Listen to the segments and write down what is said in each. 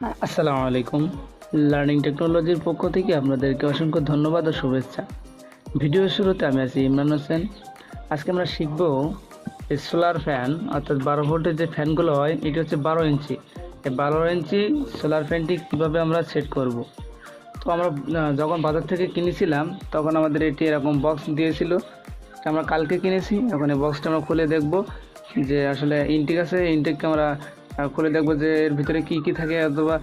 আসসালামু আলাইকুম লার্নিং টেকনোলজির পক্ষ থেকে আপনাদেরকে অসংখ্য ধন্যবাদ ও শুভেচ্ছা। ভিডিওর শুরুতে আমি আছি ইমরান হোসেন। আজকে আমরা শিখব সোলার ফ্যান অর্থাৎ বারো ভোল্টের যে ফ্যানগুলো হয়, এটি হচ্ছে বারো ইঞ্চি। এই বারো ইঞ্চি সোলার ফ্যানটি কীভাবে আমরা সেট করব? তো আমরা যখন বাজার থেকে কিনেছিলাম, তখন আমাদের এটি এরকম বক্স দিয়েছিল। আমরা কালকে কিনেছি। এখন এই বক্সটা আমরা খুলে দেখব যে আসলে ইনটেক আছে, ইনটেককে আমরা খুলে দেখব যে এর ভিতরে কি কি থাকে অথবা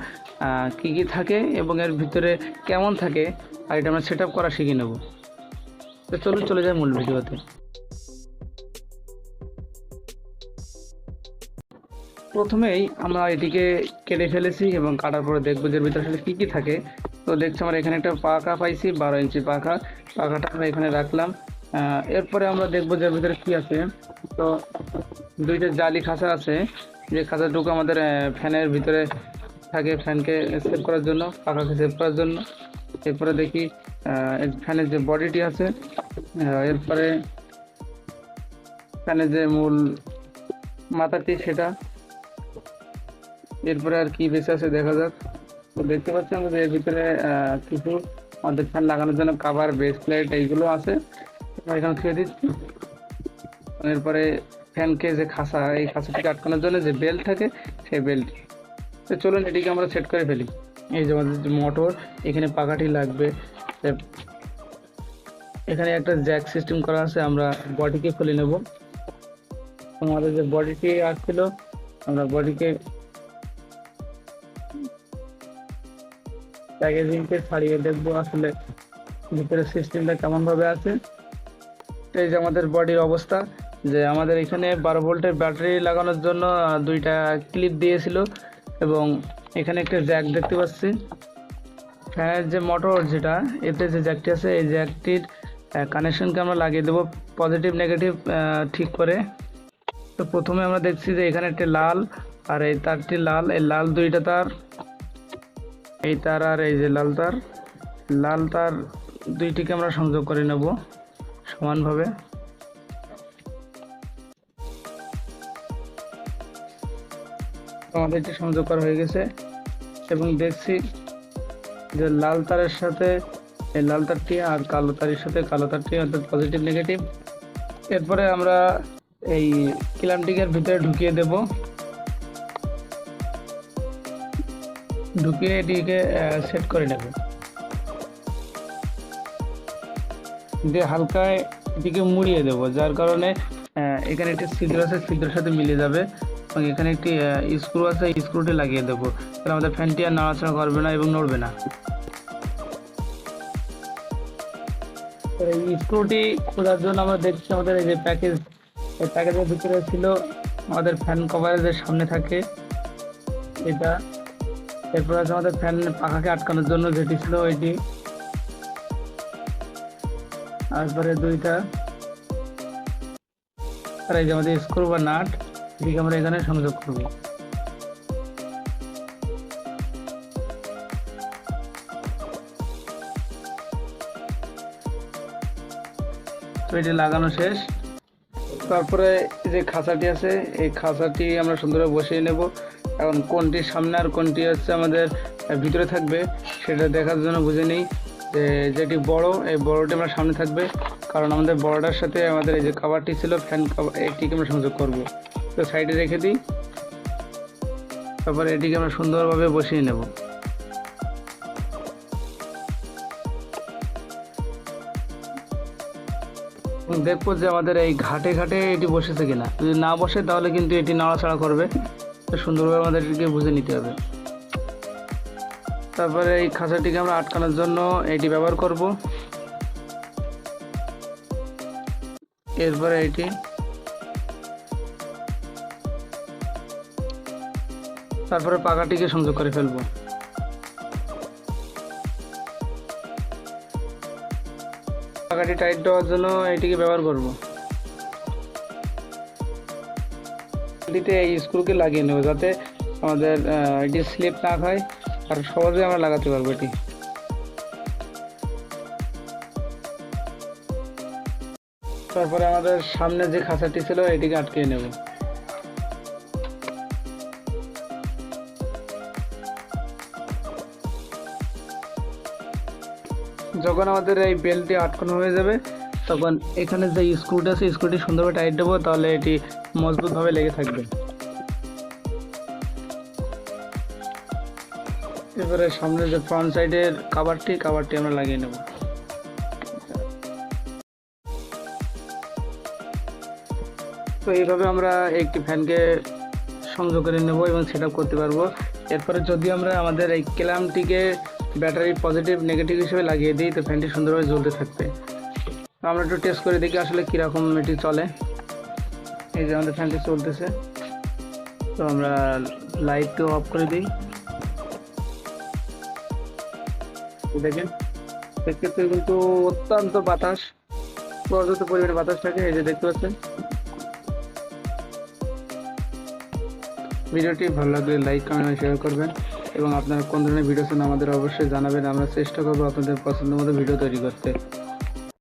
কি কি থাকে এবং এর ভিতরে কেমন থাকে আর এটা আমরা সেট আপ করা শিখে নেব। তো চলুন, চলে যাই মূল ভিডিওতে। প্রথমেই আমরা এটিকে কেটে ফেলেছি এবং কাটার পরে দেখব যে ভিতরে আসলে কী কী থাকে। তো দেখছি আমরা এখানে একটা পাখা পাইছি, বারো ইঞ্চি পাখা। পাখাটা আমরা এখানে রাখলাম। এরপরে আমরা দেখব যে ভিতরে কী আছে। তো দুইটা জালি খাঁচা আছে। যে খাঁচাটুকু আমাদের ফ্যানের ভিতরে থাকে ফ্যানকে সেভ করার জন্য, পাখাকে সেভ করার জন্য। এরপরে দেখি ফ্যানের যে বডিটি আছে এরপরে ফ্যানের যে মূল মাথাটি, সেটা। এরপরে আর কি বেঁচে আছে দেখা যাক। তো দেখতে পাচ্ছি আমরা যে এর ভিতরে কিছু আমাদের ফ্যান লাগানোর জন্য কাভার বেস প্লেট এইগুলো আছে। এখানে ছুঁয়ে দিচ্ছি। এরপরে ফ্যানকে যে খাঁচা এই খাঁচাটিকে আটকানোর জন্য যে বেল্ট থাকে, সেই বেল্ট তো চলুন এটিকে আমরা সেট করে ফেলি। এই যে আমাদের মোটর এখানে পাখাটি লাগবে। এখানে একটা জ্যাক সিস্টেম করা আছে, আমরা বডিকে খুলে নেব। আমাদের যে বডিটি আসছিল আমরা বডিকে প্যাকেজিংকে ছাড়িয়ে দেখব আসলে ভিতরে সিস্টেমটা কেমনভাবে আছে। এই যে আমাদের বডির অবস্থা যে আমাদের এখানে বারো ভোল্টের ব্যাটারি লাগানোর জন্য দুইটা ক্লিপ দিয়েছিল এবং এখানে একটা জ্যাক দেখতে পাচ্ছি। ফ্যানের যে মোটর যেটা, এতে যে জ্যাকটি আছে, এই জ্যাকটির কানেকশনকে আমরা লাগিয়ে দেবো পজিটিভ নেগেটিভ ঠিক করে। তো প্রথমে আমরা দেখছি যে এখানে একটি লাল, আর এই তারটি লাল, এই লাল দুইটা তার, এই তার আর এই যে লাল তার। লাল তার দুইটিকে আমরা সংযোগ করে নেব সমানভাবে। আমাদের এটি সংযোগ করা হয়ে গেছে। এবং দেখছি যে লাল তারের সাথে, এই লাল তারটি আর কালো তারের সাথে, কালো তারটি অর্থাৎ পজিটিভ নেগেটিভ এরপরে আমরা এই ক্লামটিকের ভিতরে ঢুকিয়ে দেব। ঢুকিয়ে এটিকে সেট করে নেব। দিয়ে হালকা এটিকে মুড়িয়ে দেব, যার কারণে এখানে একটি ছিদ্র আছে, ছিদ্রের সাথে মিলে যাবে। এবং এখানে একটি স্ক্রু আছে স্ক্রুটি লাগিয়ে দেবো। তাহলে আমাদের ফ্যানটি আর নাড়াচাড়া করবে না এবং নড়বে না। এই স্ক্রুটি খোঁজার জন্য আমরা দেখছি আমাদের এই যে প্যাকেজ এই প্যাকেজের ভিতরে ছিল আমাদের ফ্যান কভারেজের সামনে থাকে, এটা। এরপর আছে আমাদের ফ্যান পাখাকে আটকানোর জন্য যেটি ছিল ওইটি তারপরে দুইটা। আর এই যে আমাদের স্ক্রু বা নাট এটিকে আমরা এখানে সংযোগ করব। তো এটি লাগানো শেষ। তারপরে যে খাঁচাটি আছে, এই খাঁচাটি আমরা সুন্দরভাবে বসিয়ে নেব। এখন কোনটি সামনে আর কোনটি হচ্ছে আমাদের ভিতরে থাকবে, সেটা দেখার জন্য বুঝে নিই। যে যেটি বড়, এই বড়টি আমরা সামনে থাকবে। কারণ আমাদের বড়টার সাথে আমাদের এই যে কাভারটি ছিল ফ্যান কাভার এটিকে আমরা সংযোগ করব। তো সাইডে রেখে দিই। তারপরে এটিকে আমরা সুন্দরভাবে বসিয়ে নেব। দেখব যে আমাদের এই ঘাটে ঘাটে এটি বসেছে কিনা। যদি না বসে, তাহলে কিন্তু এটি নাড়াচাড়া করবে। তো সুন্দরভাবে আমাদের এটিকে বুঝে নিতে হবে। তারপরে এই খাঁচাটিকে আমরা আটকানোর জন্য এটি ব্যবহার করব। এরপরে এটি তারপরে পাকাটিকে সংযোগ করে ফেলব। পাকাটি টাইট দেওয়ার জন্য এটিকে ব্যবহার করব। এটিতে এই স্ক্রুকে লাগিয়ে নেব যাতে আমাদের এটি স্লিপ না খায়, আর সহজে আমরা লাগাতে পারব এটি। তারপরে আমাদের সামনে যে খাঁচাটি ছিল, এটিকে আটকে নেব। যখন আমাদের এই বেল্টটি আটকানো হয়ে যাবে, তখন এখানে যে স্ক্রুটা আছে, স্ক্রুটি সুন্দরভাবে টাইট দেবো, তাহলে এটি মজবুতভাবে লেগে থাকবে। এবারে সামনে যে ফ্রন্ট সাইডের কাভারটি কাভারটি আমরা লাগিয়ে নেব। তো এইভাবে আমরা একটি ফ্যানকে সংযোগ করে নেব এবং সেট করতে পারব। এরপরে যদি আমরা আমাদের এই ক্ল্যাম্পটিকে ব্যাটারি পজিটিভ, নেগেটিভ হিসেবে লাগিয়ে দিই, তো ফ্যানটি সুন্দরভাবে জ্বলতে থাকবে। তো আমরা একটু টেস্ট করে দেখি আসলে কীরকম এটি চলে। এই যে আমাদের ফ্যানটি চলতেছে। তো আমরা লাইটও অফ করে দিই। দেখেন, সেক্ষেত্রে কিন্তু অত্যন্ত বাতাস, পর্যাপ্ত পরিমাণে বাতাস থাকে, এই যে দেখতে পাচ্ছেন। ভিডিওটি ভালো লাগলে লাইক কমেন্ট শেয়ার করবেন। এবং আপনারা কোন ধরনের ভিডিও চান আমাদের অবশ্যই জানাবেন। আমরা চেষ্টা করব আপনাদের পছন্দ মতো ভিডিও তৈরি করতে।